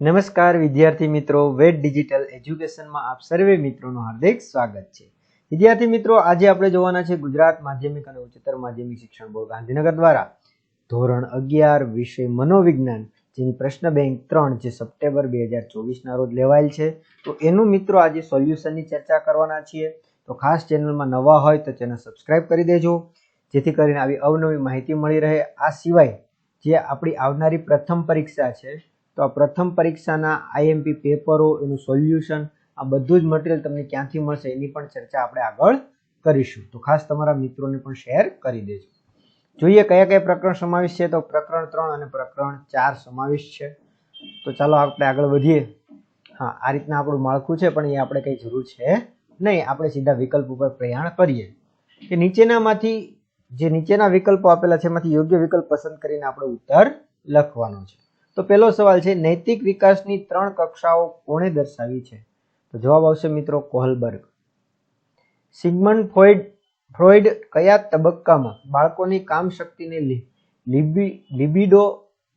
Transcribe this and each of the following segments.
નમસ્કાર, વિદ્યાર્થી મિત્રો. વેટ ડિજિટલ એજ્યુકેશનમાં આપ સર્વે મિત્રોનું હાર્દિક સ્વાગત છે. વિદ્યાર્થી મિત્રો, આજે આપણે જોવાના છે ગુજરાત માધ્યમિક અને ઉચ્ચતર માધ્યમિક શિક્ષણ બોર્ડ ગાંધીનગર દ્વારા ધોરણ અગિયાર વિષય મનોવિજ્ઞાન, જેની પ્રશ્ન બેંક ત્રણ જે સપ્ટેમ્બર બે હજાર ચોવીસના રોજ લેવાયેલ છે. તો એનું મિત્રો, આજે સોલ્યુશનની ચર્ચા કરવાના છીએ. તો ખાસ ચેનલમાં નવા હોય તો ચેનલ સબસ્ક્રાઇબ કરી દેજો. જેથી કરીને આવી અવનવી માહિતી મળી રહે. આ સિવાય, જે આપણી આવનારી પ્રથમ પરીક્ષા છે તો આ પ્રથમ પરીક્ષાના આઈએમપી પેપરો, એનું સોલ્યુશન, આ બધું જ મટીરિયલ તમને ક્યાંથી મળશે એની પણ ચર્ચા આપણે આગળ કરીશું. તો ખાસ તમારા મિત્રોને પણ શેર કરી દેજો. જોઈએ કયા કયા પ્રકરણ સમાવેશ છે. તો પ્રકરણ ત્રણ અને પ્રકરણ ચાર સમાવેશ છે. તો ચાલો આપણે આગળ વધીએ. હા, આ રીતના આપણું માળખું છે, પણ એ આપણે કંઈ જરૂર છે નહીં. આપણે સીધા વિકલ્પ ઉપર પ્રયાણ કરીએ. કે નીચેનામાંથી, જે નીચેના વિકલ્પો આપેલા છે, એમાંથી યોગ્ય વિકલ્પ પસંદ કરીને આપણે ઉત્તર લખવાનો છે. તો પહેલો સવાલ છે, નૈતિક વિકાસની ત્રણ કક્ષાઓ કોણે દર્શાવી છે? તો જવાબ આવશે મિત્રો કોહલબર્ગ. સિગમન ફ્રોઇડ ફ્રોઈડ કયા તબક્કામાં બાળકોની કામ શક્તિને લિબિડો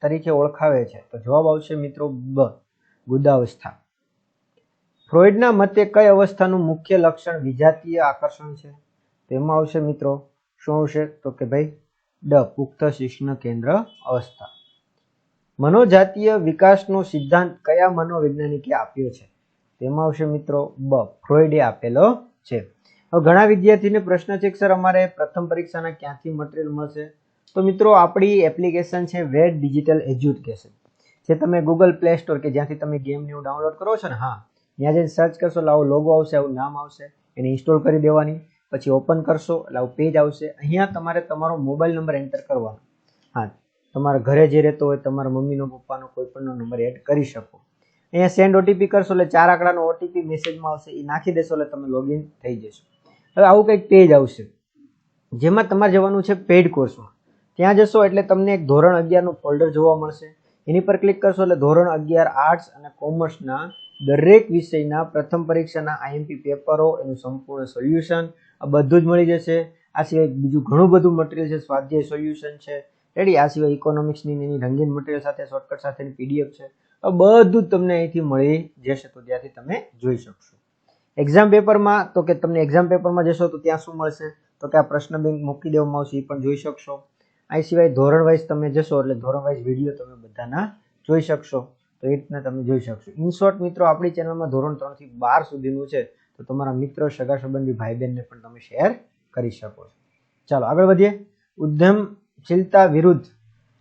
તરીકે ઓળખાવે છે? તો જવાબ આવશે મિત્રો બ ગુદાવસ્થા ફ્રોઇડના મતે કઈ અવસ્થાનું મુખ્ય લક્ષણ વિજાતીય આકર્ષણ છે? તેમાં આવશે મિત્રો, શું આવશે? તો કે ભાઈ, ડ, પુખ્ત શિક્ષણ કેન્દ્ર અવસ્થા. મનોજાતીય વિકાસનો સિદ્ધાંત કયા મનોવૈજ્ઞાનિકે આપ્યો છે? તેમાં આવશે મિત્રો બ ફ્રોઈડે આપેલો છે. હવે ઘણા વિદ્યાર્થીને પ્રશ્ન છે કે, સર, અમારે પ્રથમ પરીક્ષાના ક્યાંથી મટીરિયલ મળશે? તો મિત્રો, આપણી એપ્લિકેશન છે વેટ ડિજિટલ એજ્યુકેશન. જે તમે ગૂગલ પ્લે સ્ટોર કે જ્યાંથી તમે ગેમને એવું ડાઉનલોડ કરો છો ને, હા, ત્યાં જઈને સર્ચ કરશો એટલે આવો લોગો આવશે, આવું નામ આવશે, એને ઇન્સ્ટોલ કરી દેવાની, પછી ઓપન કરશો, એટલે આવું પેજ આવશે. અહીંયા તમારે તમારો મોબાઈલ નંબર એન્ટર કરવાનો. હા તમારા ઘરે જે રહેતો હોય, તમારા મમ્મીનો, પપ્પાનો કોઈ પણનો નંબર એડ કરી શકો. અહીંયા સેન્ડ ઓટીપી કરશો એટલે ચાર આંકડાનો ઓટીપી મેસેજમાં આવશે, એ નાખી દેશો એટલે તમે લોગિન થઈ જશો. હવે આવું કંઈક પેજ આવશે. જેમાં તમારે જવાનું છે પેઇડ કોર્સમાં ત્યાં જશો એટલે તમને એક ધોરણ અગિયારનું ફોલ્ડર જોવા મળશે. એની પર ક્લિક કરશો એટલે ધોરણ અગિયાર આર્ટ્સ અને કોમર્સના દરેક વિષયના પ્રથમ પરીક્ષાના આઈએમપી પેપરો એનું સંપૂર્ણ સોલ્યુશન આ બધું જ મળી જશે. આ સિવાય બીજું ઘણું બધું મટીરિયલ છે, સ્વાધ્યાય સોલ્યુશન છે રેડી? આ સિવાય ઇકોનોમિક્સની એની રંગીન મટીરિયલ સાથે શોર્ટકટ સાથેની પીડીએફ છે. બધું જ તમને અહીંથી મળી જશે, તો ત્યાંથી તમે જોઈ શકશો. એક્ઝામ પેપરમાં તો કે તમને એક્ઝામ પેપરમાં જશો, તો ત્યાં શું મળશે? તો કે આ પ્રશ્ન બેંક મૂકી દેવામાં આવશે, એ પણ જોઈ શકશો. આ સિવાય ધોરણ વાઇઝ તમે જશો, એટલે ધોરણ વાઇઝ વીડિયો તમે બધાના જોઈ શકશો. તો એ રીતના તમે જોઈ શકશો. ઇન શોર્ટ મિત્રો, આપણી ચેનલમાં ધોરણ ત્રણથી બાર સુધીનું છે, તો તમારા મિત્રો, સગા સંબંધી ભાઈ બહેનને પણ તમે શેર કરી શકો છો. ચાલો, આગળ વધીએ. ઉદ્યમશીલતા વિરુદ્ધ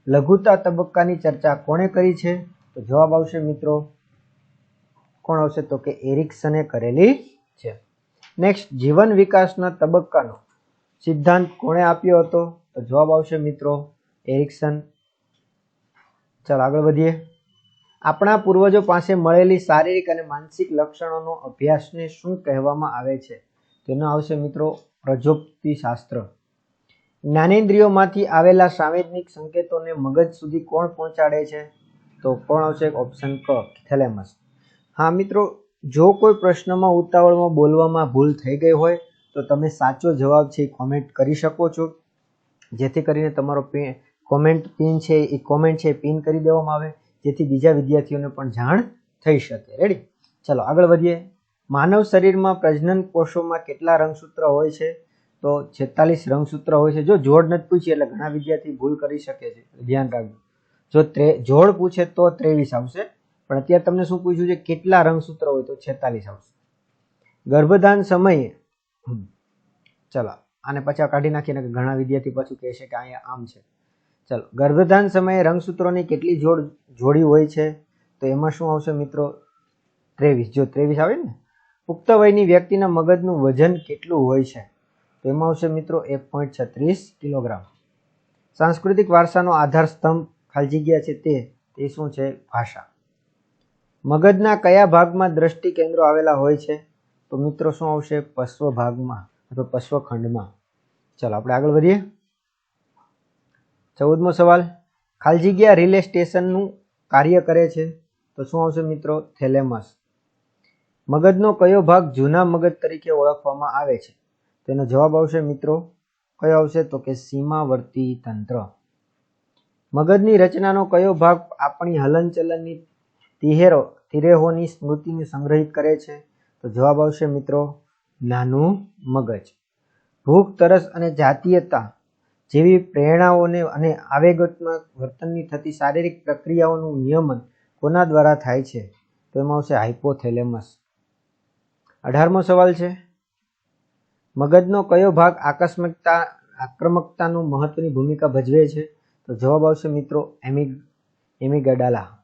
લઘુતા તબક્કાની ચર્ચા કોણે કરી છે? તો જવાબ આવશે મિત્રો, કોણ આવશે? તો કે એરિક્સને કરેલી છે. નેક્સ્ટ જીવન વિકાસના તબક્કાનો સિદ્ધાંત કોણે આપ્યો હતો? તો જવાબ આવશે મિત્રો, એરિક્સન. ચાલો આગળ વધીએ. આપણા પૂર્વજો પાસે મળેલી શારીરિક અને માનસિક લક્ષણોનો અભ્યાસને શું કહેવામાં આવે છે? તેનો આવશે મિત્રો પ્રજોપ્તિ શાસ્ત્ર જ્ઞાનેન્દ્રિયોમાંથી આવેલા સાંવેદનિક સંકેતોને મગજ સુધી કોણ પહોંચાડે છે? તો કોણ આવશે? ઓપ્શન ક થેલેમસ હા, મિત્રો, જો કોઈ પ્રશ્નમાં ઉતાવળમાં બોલવામાં ભૂલ થઈ ગઈ હોય, તો તમે સાચો જવાબ છે કોમેન્ટ કરી શકો છો. જેથી કરીને તમારો કોમેન્ટ પિન છે, એ કોમેન્ટ છે પિન કરી દેવામાં આવે, જેથી બીજા વિદ્યાર્થીઓને પણ જાણ થઈ શકે. રેડી ચલો, આગળ વધીએ. માનવ શરીરમાં પ્રજનન કોષોમાં કેટલા રંગસૂત્ર હોય છે? તો છેતાલીસ રંગસૂત્ર હોય છે. જો જોડ નથી પૂછી, એટલે ઘણા વિદ્યાર્થી ભૂલ કરી શકે છે. ધ્યાન રાખજો. જો ત્રે, જોડ પૂછે તો ત્રેવીસ આવશે. પણ અત્યારે તમને શું પૂછ્યું છે? કેટલા રંગસૂત્ર હોય તો છેતાલીસ આવશે. ગર્ભધાન સમયે ચલો, આને પછી કાઢી નાખીને ઘણા વિદ્યાર્થી પાછું કહે છે કે અહીંયા આમ છે. ચલો, ગર્ભધાન સમયે રંગસૂત્રોની કેટલી જોડ, જોડી હોય છે? તો એમાં શું આવશે મિત્રો? ત્રેવીસ. જો ત્રેવીસ આવે ને, પુખ્ત વયની વ્યક્તિના મગજનું વજન કેટલું હોય છે? તો એમાં આવશે મિત્રો એક પોઈન્ટ છત્રીસ કિલોગ્રામ. સાંસ્કૃતિક વારસાનો આધાર સ્તંભ ખાલી જગ્યા છે તે તે શું છે? ભાષા. મગજના કયા ભાગમાં દ્રષ્ટિ કેન્દ્રો આવેલા હોય છે? તો મિત્રો શું આવશે? પશ્વ ભાગમાં અથવા પશ્વ ખંડમાં. ચાલો આપણે આગળ વધીએ. ચૌદમો સવાલ. ખાલી રિલે સ્ટેશનનું કાર્ય કરે છે? તો શું આવશે મિત્રો? થેલેમસ મગજનો કયો ભાગ જૂના મગજ તરીકે ઓળખવામાં આવે છે? તેનો જવાબ આવશે મિત્રો, કયો આવશે? તો કે સીમાવર્તી તંત્ર. મગજની રચનાનો કયો ભાગ આપણી હલનચલનની તિહેરો, તિરેહોની સ્મૃતિને સંગ્રહિત કરે છે? તો જવાબ આવશે મિત્રો, નાનું મગજ. ભૂખ, તરસ અને જાતીયતા જેવી પ્રેરણાઓને અને આવેગત્મક વર્તનની થતી શારીરિક પ્રક્રિયાઓનું નિયમન કોના દ્વારા થાય છે? તો એમાં આવશે હાઇપોથેલેમસ અઢારમો સવાલ છે. મગજનો કયો ભાગ આકસ્મિકતા, આક્રમકતાનું મહત્વની ભૂમિકા ભજવે છે? તો જવાબ આવશે મિત્રો, એમી, એમિગડાલા.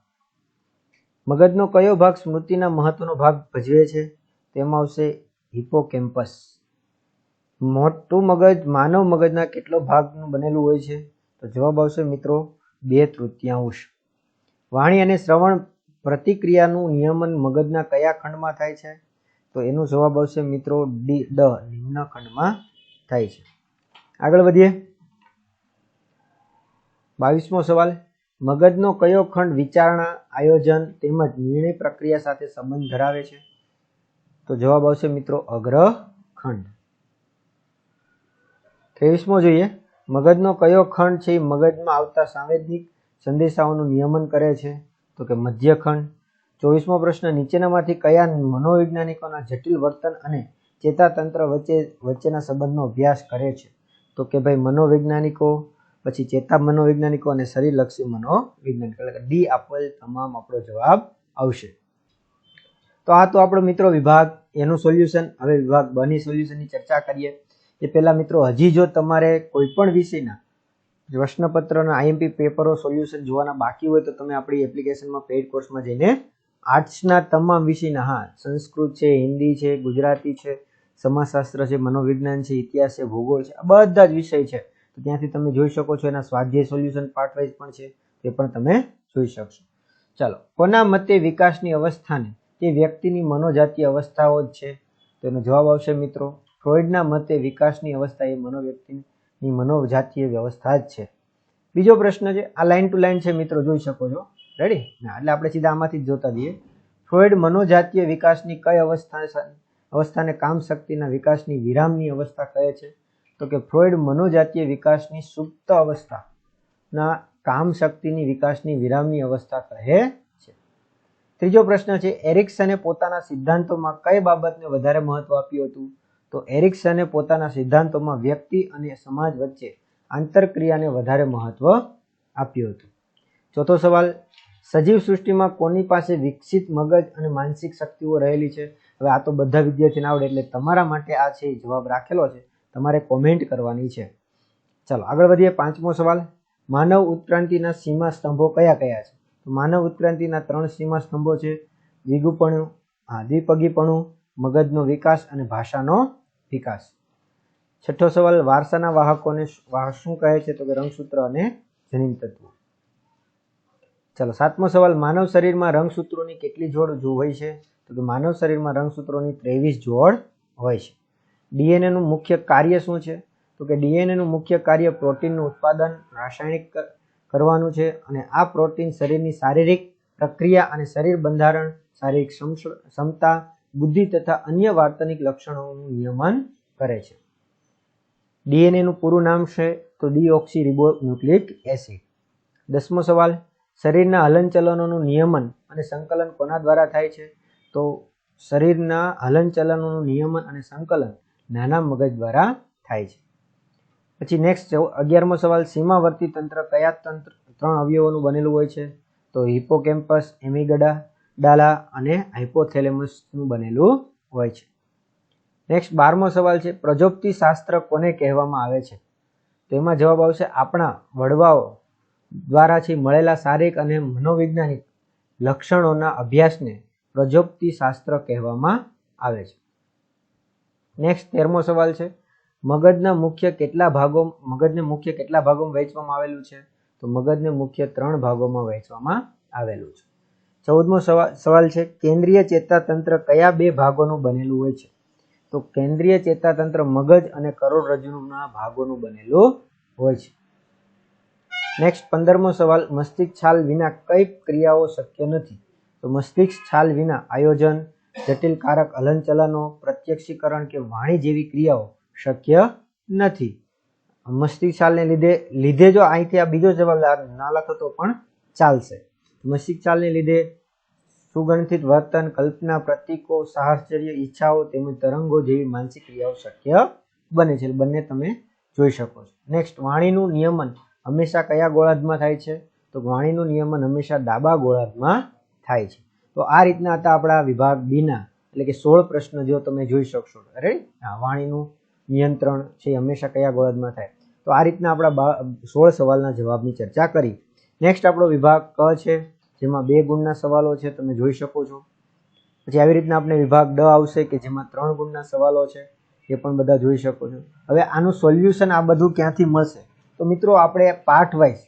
મગજનો કયો ભાગ સ્મૃતિના મહત્વનો ભાગ ભજવે છે? તેમાં આવશે હિપોકેમ્પસ મોટું મગજ, માનવ મગજના કેટલો ભાગનું બનેલું હોય છે? તો જવાબ આવશે મિત્રો, બે તૃતીયાંશ. વાણી અને શ્રવણ પ્રતિક્રિયાનું નિયમન મગજના કયા ખંડમાં થાય છે? તો એનો જવાબ આવશે મિત્રો ડી, ડ નિમ્ન ખંડમાં થાય છે. આગળ વધીએ. બાવીસમો સવાલ. મગજનો કયો ખંડ વિચારણા, આયોજન તેમજ નિર્ણય પ્રક્રિયા સાથે સંબંધ ધરાવે છે? તો જવાબ આવશે મિત્રો અગ્ર ખંડ. ત્રેવીસમો જોઈએ. મગજનો કયો ખંડ છે એ મગજમાં આવતા સાંવેદિક સંદેશાઓનું નિયમન કરે છે? તો કે મધ્ય ખંડ ચોવીસમો પ્રશ્ન, નીચેનામાંથી કયા મનોવૈજ્ઞાનિકોના જટિલ વર્તન અને ચેતાતંત્ર વચ્ચે, વચ્ચેના સંબંધનો અભ્યાસ કરે છે? તો કે ભાઈ મનોવૈજ્ઞાનિકો, પછી ચેતા મનોવૈજ્ઞાનિકો અને શરીરલક્ષી મનોવૈજ્ઞાનિકો. એટલે કે ડી આપેલ તમામ આપણો જવાબ આવશે. તો આ તો આપણો મિત્રો વિભાગ, એનું સોલ્યુશન. હવે વિભાગ બની સોલ્યુશનની ચર્ચા કરીએ. એ પહેલાં મિત્રો, હજી જો તમારે કોઈ પણ વિષયના પ્રશ્નપત્રના આઈએમપી પેપરો સોલ્યુશન જોવાના બાકી હોય, તો તમે આપણી એપ્લિકેશનમાં પેઇડ કોર્સમાં જઈને આર્ટ્સના તમામ વિષયના, હા, સંસ્કૃત છે, હિન્દી છે, ગુજરાતી છે, સમાજશાસ્ત્ર છે, મનોવિજ્ઞાન છે, ઇતિહાસ છે, ભૂગોળ છે, આ બધા જ વિષય છે. તો ત્યાંથી તમે જોઈ શકો છો એના સ્વાધ્યાય સોલ્યુશન પાર્ટ વાઇઝ પણ છે, તે પણ તમે જોઈ શકશો. ચાલો, કોના મતે વિકાસની અવસ્થાને, તે વ્યક્તિની મનોજાતીય અવસ્થાઓ જ છે? તેનો જવાબ આવશે મિત્રો ફ્રોઇડના મતે વિકાસની અવસ્થા એ મનોવ્યક્તિની મનોજાતીય વ્યવસ્થા જ છે. બીજો પ્રશ્ન છે, આ લાઇન ટુ લાઇન છે મિત્રો, જોઈ શકો છો. રેડી એટલે આપણે સીધા આમાંથી જ જોતા જઈએ. ફ્રોઇડ મનોજાતીય વિકાસની કઈ અવસ્થા અવસ્થાને કામ શક્તિના વિકાસની વિરામની અવસ્થા કહે છે? તો કે ફ્રોઇડ મનોજાતીય વિકાસની સુપ્ત અવસ્થાના કામ શક્તિની વિકાસની વિરામની અવસ્થા કહે છે. ત્રીજો પ્રશ્ન છે, એરિક્સને પોતાના સિદ્ધાંતોમાં કઈ બાબતને વધારે મહત્વ આપ્યું હતું? તો એરિક્સને પોતાના સિદ્ધાંતોમાં વ્યક્તિ અને સમાજ વચ્ચે આંતરક્રિયાને વધારે મહત્વ આપ્યું હતું. ચોથો સવાલ સજીવ સૃષ્ટિમાં કોની પાસે વિકસિત મગજ અને માનસિક શક્તિઓ રહેલી છે? હવે આ તો બધા વિદ્યાર્થીને આવડે એટલે તમારા માટે આ છે જવાબ રાખેલો છે. તમારે કોમેન્ટ કરવાની છે. ચાલો, આગળ વધીએ પાંચમો સવાલ. માનવ ઉત્ક્રાંતિના સીમા સ્તંભો કયા કયા છે? તો માનવ ઉત્ક્રાંતિના ત્રણ સીમા સ્તંભો છે. દ્વિગુપણું હા દ્વિપગીપણું મગજનો વિકાસ અને ભાષાનો વિકાસ. છઠ્ઠો સવાલ, વારસાના વાહકોને શું કહે છે? તો કે રંગસૂત્ર અને જનીન તત્વો. ચાલો, સાતમો સવાલ, માનવ શરીરમાં રંગસૂત્રોની કેટલી જોડ હોય છે? તો કે માનવ શરીરમાં રંગસૂત્રોની ત્રેવીસ જોડ હોય છે. ડીએનએનું મુખ્ય કાર્ય શું છે? તો કે ડીએનએનું મુખ્ય કાર્ય પ્રોટીનનું ઉત્પાદન રાસાયણિક કરવાનું છે અને આ પ્રોટીન શરીરની શારીરિક પ્રક્રિયા અને શરીર બંધારણ, શારીરિક ક્ષમતા, બુદ્ધિ તથા અન્ય વાર્તનિક લક્ષણોનું નિયમન કરે છે. ડીએનએનું પૂરું નામ છે તો ડીઓક્સી રિબો ન્યુક્લિક એસિડ. દસમો સવાલ શરીરના હલનચલનોનું નિયમન અને સંકલન કોના દ્વારા થાય છે? તો શરીરના હલનચલનોનું નિયમન અને સંકલન નાના મગજ દ્વારા થાય છે. પછી નેક્સ્ટ અગિયારમો સવાલ, સીમાવર્તી તંત્ર કયા તંત્ર, ત્રણ અવયવોનું બનેલું હોય છે? તો હિપોકેમ્પસ એમિગડા ડાલા અને હાઇપોથેલેમસનું બનેલું હોય છે. નેક્સ્ટ બારમો સવાલ છે પ્રજોપ્તિ શાસ્ત્ર કોને કહેવામાં આવે છે? તો એમાં જવાબ આવશે આપણા વડવાઓ દ્વારાથી મળેલા શારીરિક અને મનોવૈજ્ઞાનિક લક્ષણોના અભ્યાસને પ્રજોપ્તિ શાસ્ત્ર કહેવામાં આવે છે. નેક્સ્ટ તેરમો સવાલ છે. મગજના મુખ્ય કેટલા ભાગો મગજને મુખ્ય કેટલા ભાગોમાં વહેંચવામાં આવેલું છે? તો મગજને મુખ્ય ત્રણ ભાગોમાં વહેંચવામાં આવેલું છે. ચૌદમો સવાલ સવાલ છે, કેન્દ્રીય ચેતાતંત્ર કયા બે ભાગોનું બનેલું હોય છે? તો કેન્દ્રીય ચેતાતંત્ર મગજ અને કરોડરજ્જુના ભાગોનું બનેલું હોય છે. નેક્સ્ટ પંદરમો સવાલ, મસ્તિષ્ક છાલ વિના કઈ ક્રિયાઓ શક્ય નથી? તો મસ્તિષ્ક છાલ વિના આયોજન, જટિલ કારક હલનચલનો, પ્રત્યક્ષીકરણ કે વાણી જેવી ક્રિયાઓ શક્ય નથી. મસ્તિષ્ક છાલને લીધે લીધે જો અહીંથી આ બીજો જવાબ ના લખો તો પણ ચાલશે. મસ્તિષ્ક છાલને લીધે સુગંઠિત વર્તન, કલ્પના, પ્રતીકો, સાહચર્ય, ઈચ્છાઓ તેમજ તરંગો જેવી માનસિક ક્રિયાઓ શક્ય બને છે. બંને તમે જોઈ શકો છો. નેક્સ્ટ વાણીનું નિયમન. હંમેશા કયા ગોળાર્ધમાં થાય છે? તો વાણીનું નિયમન હંમેશા ડાબા ગોળાર્ધમાં થાય છે. તો આ રીતના હતા આપણા વિભાગ બીના એટલે કે સોળ પ્રશ્ન જો તમે જોઈ શકશો. હા, વાણીનું નિયંત્રણ છે હંમેશા કયા ગોળાર્ધમાં થાય. તો આ રીતના આપણા સોળ સવાલના જવાબની ચર્ચા કરી. નેક્સ્ટ આપણો વિભાગ ક છે, જેમાં બે ગુણના સવાલો છે, તમે જોઈ શકો છો. પછી આવી રીતના આપણે વિભાગ ડ આવશે કે જેમાં ત્રણ ગુણના સવાલો છે, એ પણ બધા જોઈ શકો છો. હવે આનું સોલ્યુશન આ બધું ક્યાંથી મળશે? તો મિત્રો આપણે પાર્ટ વાઇઝ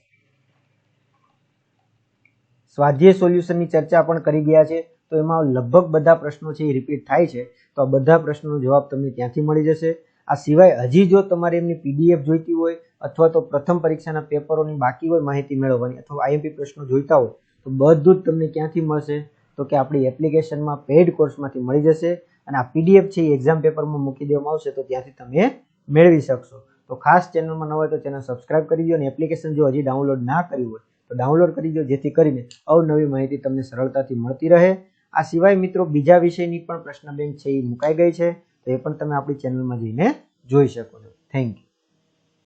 સ્વાધ્યાય સોલ્યુશનની ચર્ચા પણ કરી ગયા છે. તો એમાં લગભગ બધા પ્રશ્નો છે એ રિપીટ થાય છે. તો આ બધા પ્રશ્નોનો જવાબ તમને ત્યાંથી મળી જશે. આ સિવાય હજી જો તમારે એમની પીડીએફ જોઈતી હોય અથવા તો પ્રથમ પરીક્ષાના પેપરોની બાકી હોય માહિતી મેળવવાની અથવા આઈએમપી પ્રશ્નો જોઈતા હોય, તો બધું જ તમને ક્યાંથી મળશે. તો કે આપણી એપ્લિકેશનમાં પેઇડ કોર્સમાંથી મળી જશે અને આ પીડીએફ છે એ એક્ઝામ પેપરમાં મૂકી દેવામાં આવશે તો ત્યાંથી તમે મેળવી શકશો. તો ખાસ ચેનલમાં ન હોય તો ચેનલ સબસ્ક્રાઇબ કરી દો અને એપ્લિકેશન જો હજી ડાઉનલોડ ના કર્યું હોય તો ડાઉનલોડ કરી દો, જેથી કરીને અવનવી માહિતી તમને સરળતાથી મળતી રહે. આ સિવાય મિત્રો બીજા વિષયની પણ પ્રશ્ન બેંક છે એ મુકાઈ ગઈ છે, તો એ પણ તમે આપણી ચેનલમાં જઈને જોઈ શકો છો. Thank you